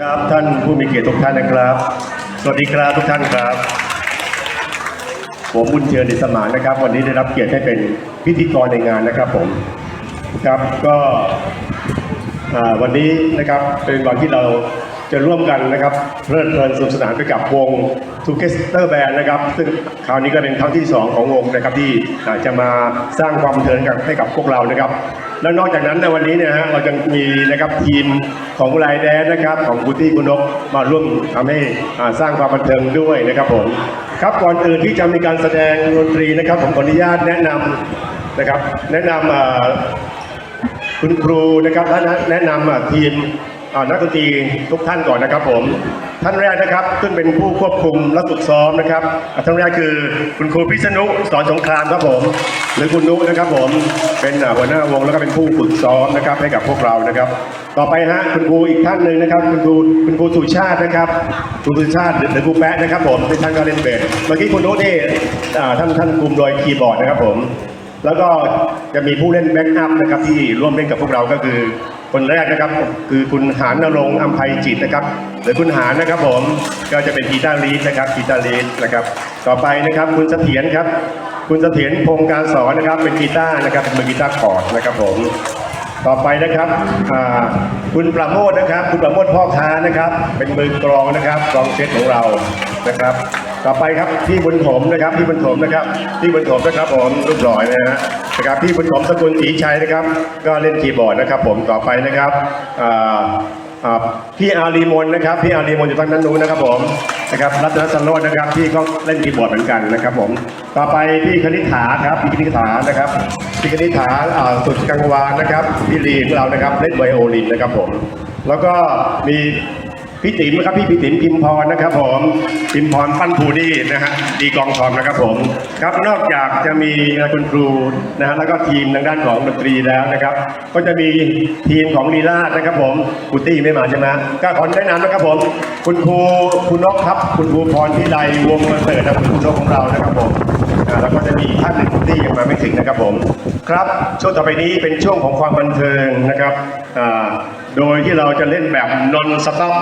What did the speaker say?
ครับท่านผู้มีเกียรติทุกท่านนะครับ สวัสดีครับทุกท่านครับ ผมบุญเชิญดิสมานนะครับ วันนี้ได้รับเกียรติให้เป็นพิธีกรในงานนะครับผมครับก็วันนี้นะครับเป็นวันที่เรา จะร่วมกันนะครับเพลิดเพลินสนุกสนานไปกับวงทูเกสเตอร์แบนนะครับ ซึ่งคราวนี้ก็เป็นครั้งที่สองของวงนะครับที่อาจะมาสร้างความบันเทิงกับให้กับพวกเรานะครับ แล้วนอกจากนั้นในวันนี้เนี่ยฮะเราจะมีนะครับทีมของไลน์แดนนะครับ ของกุตี้กุนกมาร่วมทำให้สร้างความบันเทิงด้วยนะครับผมครับก่อนอื่นที่จะมีการแสดงดนตรีนะครับ ผมขออนุญาตแนะนำนะครับ แนะนำคุณครูนะครับและแนะนำทีม นักดนตรีทุกท่านก่อนนะครับผม ท่านแรกนะครับซึ่งเป็นผู้ควบคุมและฝึกซ้อมนะครับ ท่านแรกคือคุณครูพิษณุสอนสงครามครับผม หรือคุณนุนะครับผม เป็นหัวหน้าวงแล้วก็เป็นผู้ฝึกซ้อมนะครับให้กับพวกเรานะครับ ต่อไปฮะคุณครูอีกท่านหนึ่งนะครับ คุณครูคุณครูสุชาตินะครับคุณครูสุชาติหรือครูแปะนะครับผมที่ท่านก็เล่นเบสเมื่อกี้คุณนุนี่ท่านท่านคุมโดยคีย์บอร์ดนะครับผมแล้วก็จะมีผู้เล่นแบ็กอัพนะครับที่ร่วมเล่นกับพวกเราก็คือ คนแรกนะครับคือคุณหานนรงค์อัมภัยจิตนะครับ หรือคุณหานนะครับผมก็จะเป็นกีตาร์ลีดนะครับกีตาร์ลีดนะครับ ต่อไปนะครับคุณเสถียรครับ คุณเสถียรพงการสอนนะครับเป็นกีตาร์นะครับเป็นมือกีตาร์คอร์ดนะครับผมต่อไปนะครับคุณประโมทนะครับ คุณประโมทพ่อค้านะครับ เป็นมือกลองนะครับกลองเซตของเรานะครับ ต่อไปครับพี่บุญถมนะครับพี่บุญถมนะครับพี่บุญถมนะครับผมรูปหล่อนะฮะนะครับพี่บุญถมสกุลศรีชัยนะครับ ก็เล่นคีย์บอร์ดนะครับ ผมต่อไปนะครับพี่อารีมนนะครับพี่อารีมนอยู่ทางด้านนู้นนะครับผมนะครับรัตนสโรจน์นะครับที่ก็เล่นคีย์บอร์ดเหมือนกันนะครับผมต่อไปพี่คณิษฐาครับพี่คณิษฐานะครับพี่คณิษฐาอ่าสุดกังวานนะครับพี่ลีของเรานะครับเล่นไวโอลินนะครับผมแล้วก็มี พี่ติ๋มครับพี่พี่ติ๋มพิมพรนะครับ ผมพิมพรปั้นภูดีนะฮะดีกองทองนะครับผมครับนอกจากจะมีคุณครูนะฮะแล้วก็ทีมทางด้านของดนตรีแล้วนะครับ ก็จะมีทีมของลีลาดนะครับ ผมคุณตี้ไม่มาใช่ไหมก็ขอแนะนำนะครับผมคุณครูคุณนกครับ คุณครูพรพิไลวงประเสริฐนะคุณครูนกของเรานะครับผมแล้วก็จะมีท่านหนึ่งที่ยังมาไม่ถึงนะครับผมครับช่วงต่อไปนี้เป็นช่วงของความบันเทิงนะครับโดยที่เราจะเล่นแบบนอนสต็อป